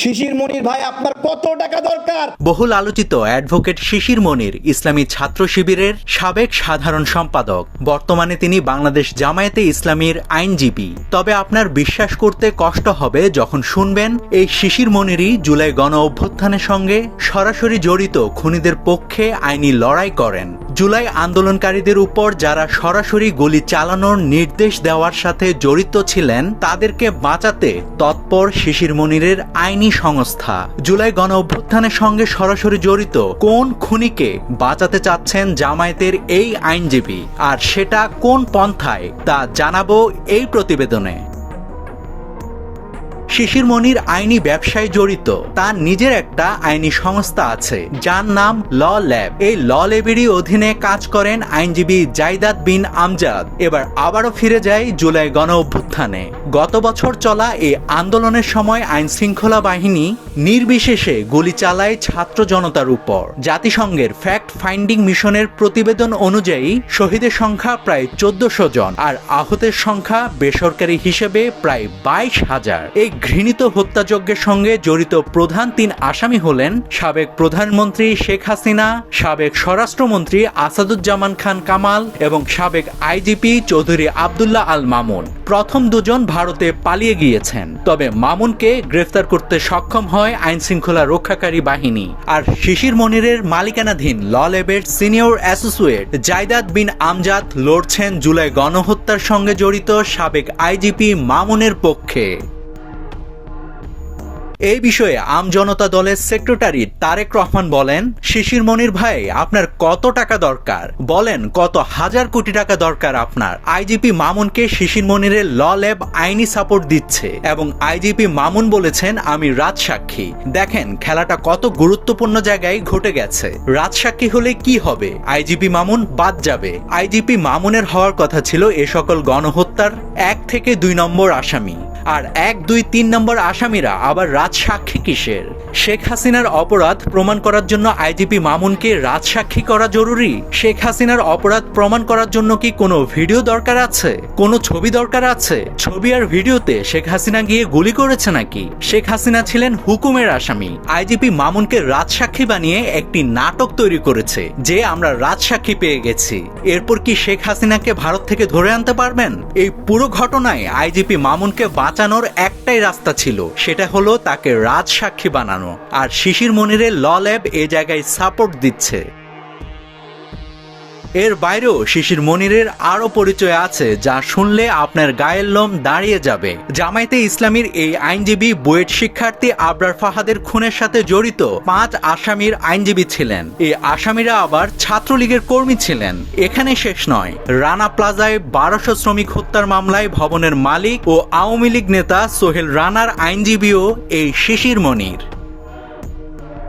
শিশির মনির ভাই, আপনার কত টাকা দরকার? বহুল আলোচিত অ্যাডভোকেট শিশির মনির, ইসলামী ছাত্র শিবিরের সাবেক সাধারণ সম্পাদক। বর্তমানে তিনি বাংলাদেশ জামায়াতে ইসলামীর আইনজীবী। তবে আপনার বিশ্বাস করতে কষ্ট হবে যখন শুনবেন, এই শিশির মনিরই জুলাই গণ অভ্যুত্থানের সঙ্গে সরাসরি জড়িত খুনিদের পক্ষে আইনি লড়াই করেন। জুলাই আন্দোলনকারীদের উপর যারা সরাসরি গুলি চালানোর নির্দেশ দেওয়ার সাথে জড়িত ছিলেন, তাদেরকে বাঁচাতে তৎপর শিশির মনিরের আইনি সংস্থা। জুলাই গণ অভ্যুত্থানের সঙ্গে সরাসরি জড়িত কোন খুনিকে বাঁচাতে চাচ্ছেন জামায়াতের এই আইনজীবী? আর সেটা কোন পন্থায়, তা জানাব এই প্রতিবেদনে। শিশির মনির আইনি ব্যবসায় জড়িত। তার নিজের একটা আইনি সংস্থা আছে, যার নাম ল ল্যাব। এই ল ল্যাবেরই অধীনে কাজ করেন আইনজীবী জাইদাদ বিন আমজাদ। এবার আবারও ফিরে যায় জুলাই গণ অভ্যুত্থানে। গত বছর চলা এই আন্দোলনের সময় আইন শৃঙ্খলা বাহিনী নির্বিশেষে গুলি চালায় ছাত্র জনতার উপর। জাতিসংঘের ফ্যাক্ট ফাইন্ডিং মিশনের প্রতিবেদন অনুযায়ী শহীদের সংখ্যা প্রায় চোদ্দশো জন, আর আহতের সংখ্যা বেসরকারি হিসেবে প্রায় বাইশ হাজার। এই ঘৃণিত হত্যাযজ্ঞের সঙ্গে জড়িত প্রধান তিন আসামি হলেন সাবেক প্রধানমন্ত্রী শেখ হাসিনা, সাবেক স্বরাষ্ট্রমন্ত্রী আসাদুজ্জামান খান কামাল এবং সাবেক আইজিপি চৌধুরী আবদুল্লাহ আল মামুন। প্রথম দুজন ভারতে পালিয়ে গিয়েছেন। তবে মামুনকে গ্রেফতার করতে সক্ষম হয় আইন শৃঙ্খলা রক্ষাকারী বাহিনী। আর শিশির মনিরের মালিকানাধীন ল ল্যাবের সিনিয়র অ্যাসোসিয়েট জায়দাদ বিন আমজাদ লড়ছেন জুলাই গণহত্যার সঙ্গে জড়িত সাবেক আইজিপি মামুনের পক্ষে। এই বিষয়ে আম জনতা দলের সেক্রেটারি তারেক রহমান বলেন, শিশির মনির ভাই, আপনার কত টাকা দরকার? বলেন, কত হাজার কোটি টাকা দরকার আপনার? আইজিপি মামুনকে শিশির মনিরের ল ল্যাব আইনি সাপোর্ট দিচ্ছে এবং আইজিপি মামুন বলেছেন, আমি রাজসাক্ষী দেখেন, খেলাটা কত গুরুত্বপূর্ণ জায়গায় ঘটে গেছে। রাজসাক্ষী হলে কি হবে? আইজিপি মামুন বাদ যাবে। আইজিপি মামুনের হওয়ার কথা ছিল এ সকল গণহত্যার এক থেকে দুই নম্বর আসামি। আর এক, দুই, তিন নম্বর আসামিরা আবার রাজসাক্ষী কিসের? শেখ হাসিনার অপরাধ প্রমাণ করার জন্য আইজিপি মামুনকে রাজসাক্ষী করা জরুরি? শেখ হাসিনার অপরাধ প্রমাণ করার জন্য কি কোনো ভিডিও দরকার আছে? কোনো ছবি দরকার আছে? ছবি আর ভিডিওতে শেখ হাসিনা গিয়ে গুলি করেছে নাকি? শেখ হাসিনা ছিলেন হুকুমের আসামি। আইজিপি মামুনকে রাজসাক্ষী বানিয়ে একটি নাটক তৈরি করেছে, যে আমরা রাজসাক্ষী পেয়ে গেছি। এরপর কি শেখ হাসিনাকে ভারত থেকে ধরে আনতে পারবেন? এই পুরো ঘটনায় আইজিপি মামুনকে বাঁচানোর একটাই রাস্তা ছিল, সেটা হলো তাকে রাজসাক্ষী বানানো। আর শিশির মনিরের ল ল্যাব এ জায়গায় সাপোর্ট দিচ্ছে। এর বাইরেও শিশির মনিরের আরও পরিচয় আছে, যা শুনলে আপনার গায়ের লোম দাঁড়িয়ে যাবে। জামায়াতে ইসলামীর এই আইনজীবী, বুয়েট শিক্ষার্থী আবরার ফাহাদের খুনের সাথে জড়িত পাঁচ আসামির আইনজীবী ছিলেন। এই আসামিরা আবার ছাত্রলীগের কর্মী ছিলেন। এখানে শেষ নয়। রানা প্লাজায় বারোশো শ্রমিক হত্যার মামলায় ভবনের মালিক ও আওয়ামী লীগ নেতা সোহেল রানার আইনজীবীও এই শিশির মনির।